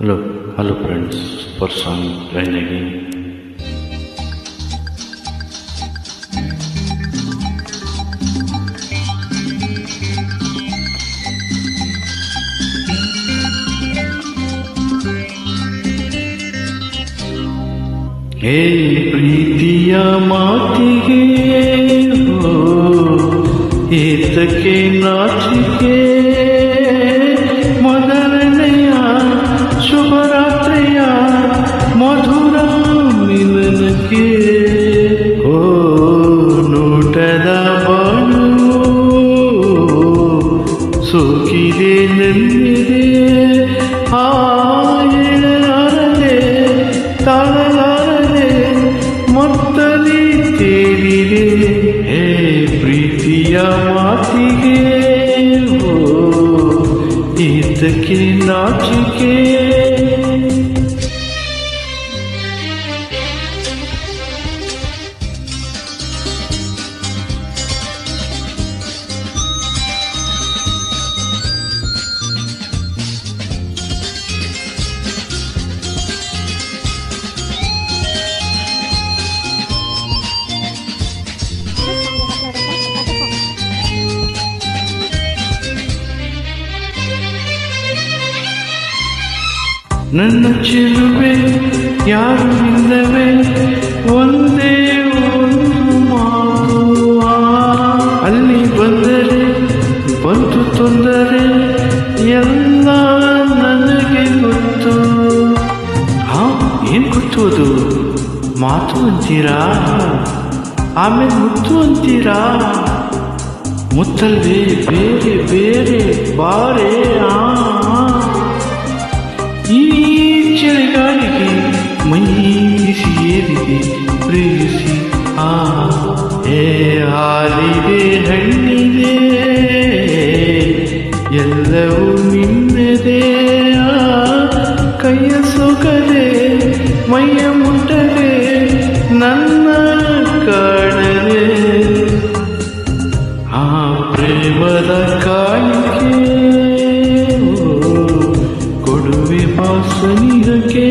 Hello hello friends परसों रहने again हे प्रीतिया माती के हो, हित के नाच के, मदन ಸೋಕಿದೆ ನೆನ್ನಿದೆ ಆ ಎಳಲಾರದೆ ತಾಳಲಾರದೆ ಮತ್ತಲಿ ತೇಲಿದೆ ಹೇ ಪ್ರೀತಿಯ ಮಾತಿಗೆ ಓ ಇದಕ್ಕೆ ನಾಚಿಕೆ ನನ್ನ ಚೆಲುವೆ ಯಾರು ಇಲ್ಲವೇ? ಒಂದೇ ಒಂದು ಮಾತು. ಅಲ್ಲಿ ಬಂದರೆ, ಬಂತು ತೊಂದರೆ, ಎಲ್ಲ ನನಗೆ ಗೊತ್ತು. ಹಾ ಏನು ಗೊತ್ತು ಅದು? ಮಾತು ಅಂತೀರಾ? ಆಮೇಲೆ ಮುತ್ತು ಅಂತೀರಾ? ಮುತ್ತಲ್ವೇ, ಬೇರೆ ಬೇರೆ, ಬಾರೆ, ಆ. ಏ ಹಾಲಿದೆ ಹಣ್ಣಿದೆ ಎಲ್ಲವೂ ನಿನ್ನದೇ ಆ ಕೈಯ ಸೊಗದೆ ಮೈಯ ಮುಟ್ಟದೆ ನನ್ನ ಕಾಡದೆ ಆ ಪ್ರೇಮದ ಕಾಣಿಕೆ ಓ, ಕೊಡುವೆ ಬಾಸನಿಗಕ್ಕೆ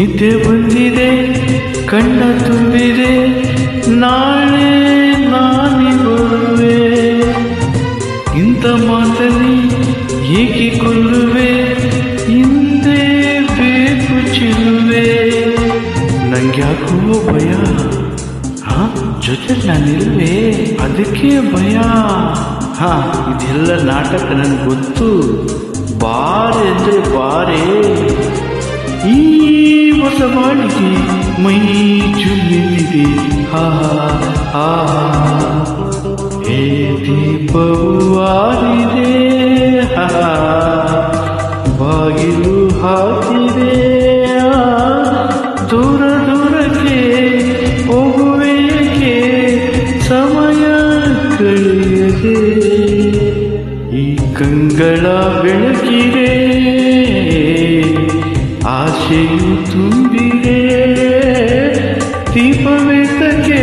ನಿದ್ದೆ ಬಂದಿದೆ, ಕಣ್ಣ ತುಂಬಿದೆ, ನಾಳೆ ನಾನಿ ಬರುವೆ. ಇಂಥ ಮಾತಲ್ಲಿ ಏಕೆ ಕೊಲ್ಲುವೆ? ಹಿಂದೆ ಬೇಕು ಚೆಲ್ಲುವೆ. ನಂಗ್ಯಾಕೋ ಭಯ? ಹಾ ಜೊತೆ ನಾನಿಲ್ವೇ, ಅದಕ್ಕೆ ಭಯ. ಹಾ, ಇದೆಲ್ಲ ನಾಟಕ ನನ್ಗೆ ಗೊತ್ತು. ಬಾರೆ ಅಂದರೆ ಬಾರೆ. ಈ ಹೊಸ ಬಾಳಿಗೆ ಮೈ ಚುಲ್ಲಿದೆ ಹಾ ಹಾ, ಹೇ. ದೀಪವು ಆರಿದೆ. ಬಾಗಿಲು ಹಾಕಿದೆ. ದೂರ ದೂರಕ್ಕೆ ಹೋಗುವೇಕೆ ಸಮಯ ಕಳೆಯದೆ. ಈ ಕಂಗಳ ಬೆಳಕಿದೆ. ಆಶೆಯು ತುಂಬಿದೆ ದೀಪವೇ ತಕ್ಕೆ